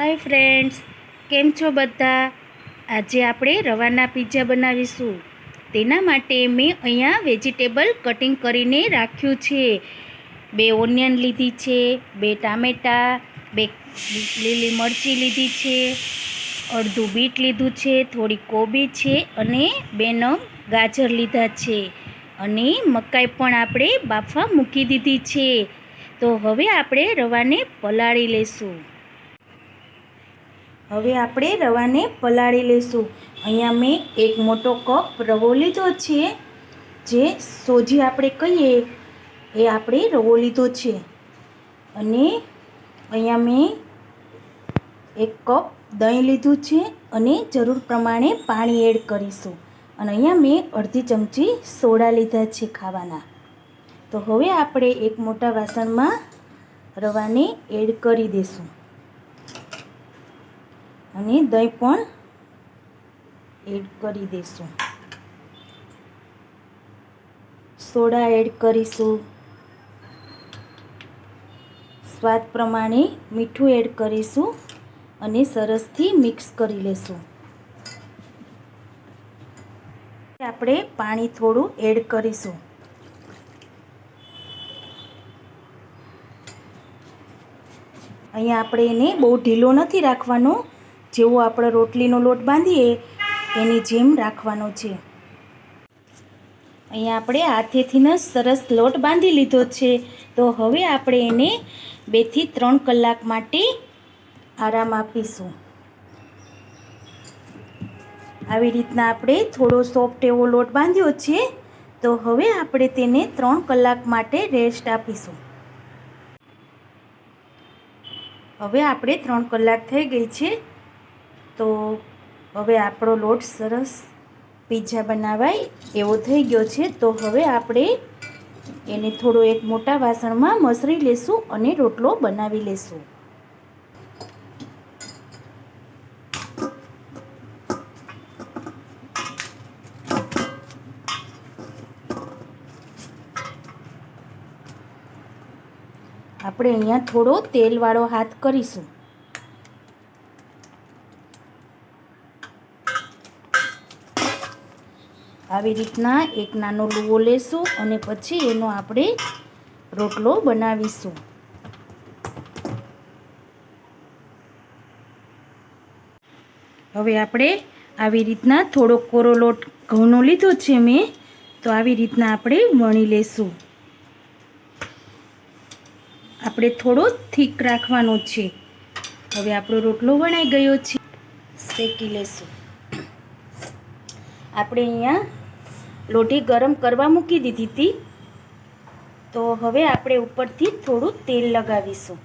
Hi friends, કેમ છો બધા? આજે આપણે રવાના પિઝા બનાવીશું. તેના માટે મેં અહીંયા વેજીટેબલ કટિંગ કરીને રાખ્યું છે. બે ઓનિયન લીધી છે, બે ટામેટાં, બે લીલી મરચી લીધી છે, અડધું બીટ લીધું છે થોડી કોબી છે અને બે નંગ ગાજર લીધા છે. અને મકાઈ પણ આપણે બાફવા મૂકી દીધી છે. તો હવે આપણે રવાને પલાળી લેશું. હવે આપણે રવાને પલાળી લેશું. અહીંયા મેં એક મોટો કપ રવો લીધો છે. જે સોજી આપણે કહીએ, એ આપણે રવો લીધો છે. અને અહીંયા મેં એક કપ દહીં લીધું છે અને જરૂર પ્રમાણે પાણી એડ કરીશું. અને અહીંયા મેં અડધી ચમચી સોડા લીધા છે ખાવાના. તો હવે આપણે એક મોટા વાસણમાં રવાને એડ કરી દઈશું અને દહીં પણ એડ કરી દઈશું સોડા એડ કરીશું. સ્વાદ પ્રમાણે મીઠું એડ કરીશું અને સરસથી મિક્સ કરી લેશું. આપણે પાણી થોડું એડ કરીશું. અહીંયા આપણે એને બહુ ઢીલો નથી રાખવાનો. જેવો આપણે રોટલીનો લોટ બાંધીએ, એની જેમ રાખવાનો છે. અહીંયા આપણે હાથેથી ન સરસ લોટ બાંધી લીધો છે. તો હવે આપણે એને બેથી ત્રણ કલાક માટે આરામ આપીશું. આવી રીતના આપણે થોડો સોફ્ટ એવો લોટ બાંધ્યો છે. તો હવે આપણે તેને ત્રણ કલાક માટે રેસ્ટ આપીશું. હવે આપણે ત્રણ કલાક થઈ ગઈ છે. તો હવે આપણો લોટ સરસ પીઝા બનાવાય એવો થઈ ગયો છે. તો હવે આપણે એને થોડો એક મોટા વાસણમાં મસરી લેશું અને રોટલો બનાવી લેશું. આપણે અહીંયા થોડો તેલવાળો હાથ કરીશું. આવી રીતના એક નાનો લુવો લેશું અને પછી એનો આપણે રોટલો બનાવીશું. હવે આપણે આવી રીતના થોડો કોરો લોટ ઘઉંનો લીધો છે મેં, તો આવી રીતના આપણે વણી લેશું. આપણે થોડો થીક રાખવાનો છે. હવે આપણો રોટલો વણાઈ ગયો છે. શેકી લેશું. આપણે અહીંયા લોટી ગરમ કરવા મૂકી દીધી હતી. તો હવે આપણે ઉપરથી થોડું તેલ લગાવીશું.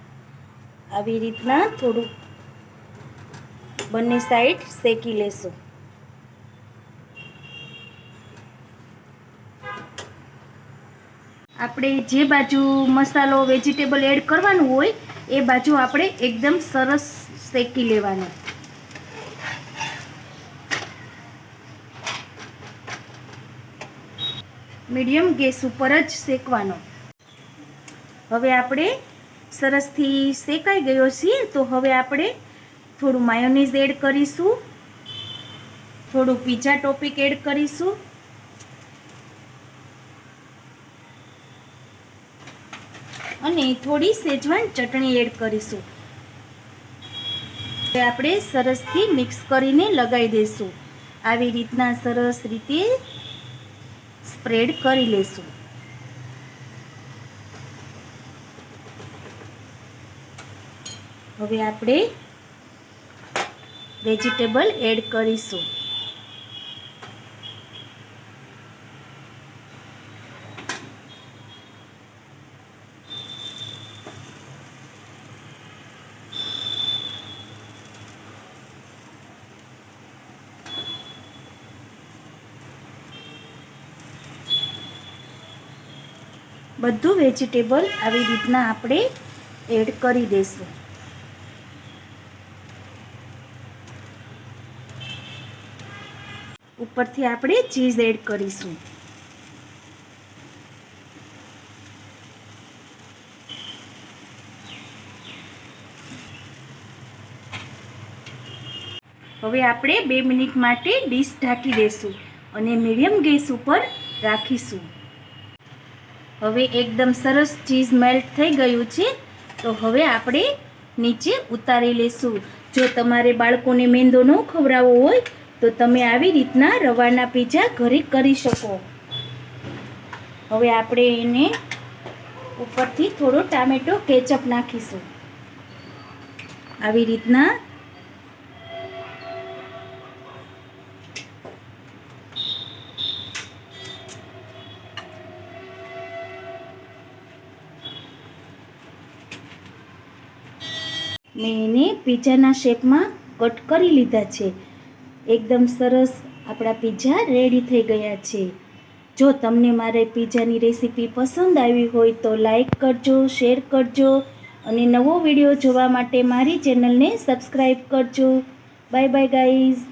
આવી રીતના થોડું બંને સાઈડ શેકી લેશું. આપણે જે બાજુ મસાલો વેજીટેબલ એડ કરવાનું હોય, એ બાજુ આપણે એકદમ સરસ શેકી લેવાનું. મીડિયમ ગેસ ઉપર જ શેકવાનો. હવે આપણે સરસથી શેકાઈ ગયો છીએ, તો હવે આપણે થોડું માયોનીઝ એડ કરીશું. થોડું પીઝા ટોપિક એડ કરીશું. અને થોડી સેજવાન ચટણી એડ કરીશું. આપણે સરસથી મિક્સ કરીને લગાવી દઈશું. આવી રીતના સરસ રીતે સ્પ્રેડ કરી લેશું. હવે આપણે વેજીટેબલ એડ કરીશું. બધું વેજીટેબલ આવી રીતના આપણે એડ કરી દઈશું. ઉપરથી આપણે ચીઝ એડ કરીશું. હવે આપણે બે મિનિટ માટે ડીશ ઢાંકી દઈશું અને મીડિયમ ગેસ ઉપર રાખીશું. હવે એકદમ સરસ ચીઝ મેલ્ટ થઈ ગયું છે. તો હવે આપણે નીચે ઉતારી લેશું. જો તમારે બાળકોને મેંદો ન ખવડાવવો હોય, તો તમે આવી રીતના રવાના પીઝા ઘરે કરી શકો. હવે આપણે એને ઉપરથી થોડો ટામેટો કેચઅપ નાખીશું. આવી રીતના મેં એને પીઝાના શેપમાં કટ કરી લીધા છે. એકદમ સરસ આપણા પીઝા રેડી થઈ ગયા છે. જો તમને મારે પીઝાની રેસીપી પસંદ આવી હોય તો લાઈક કરજો શેર કરજો અને નવો વીડિયો જોવા માટે મારી ચેનલને સબસ્ક્રાઈબ કરજો. Bye bye guys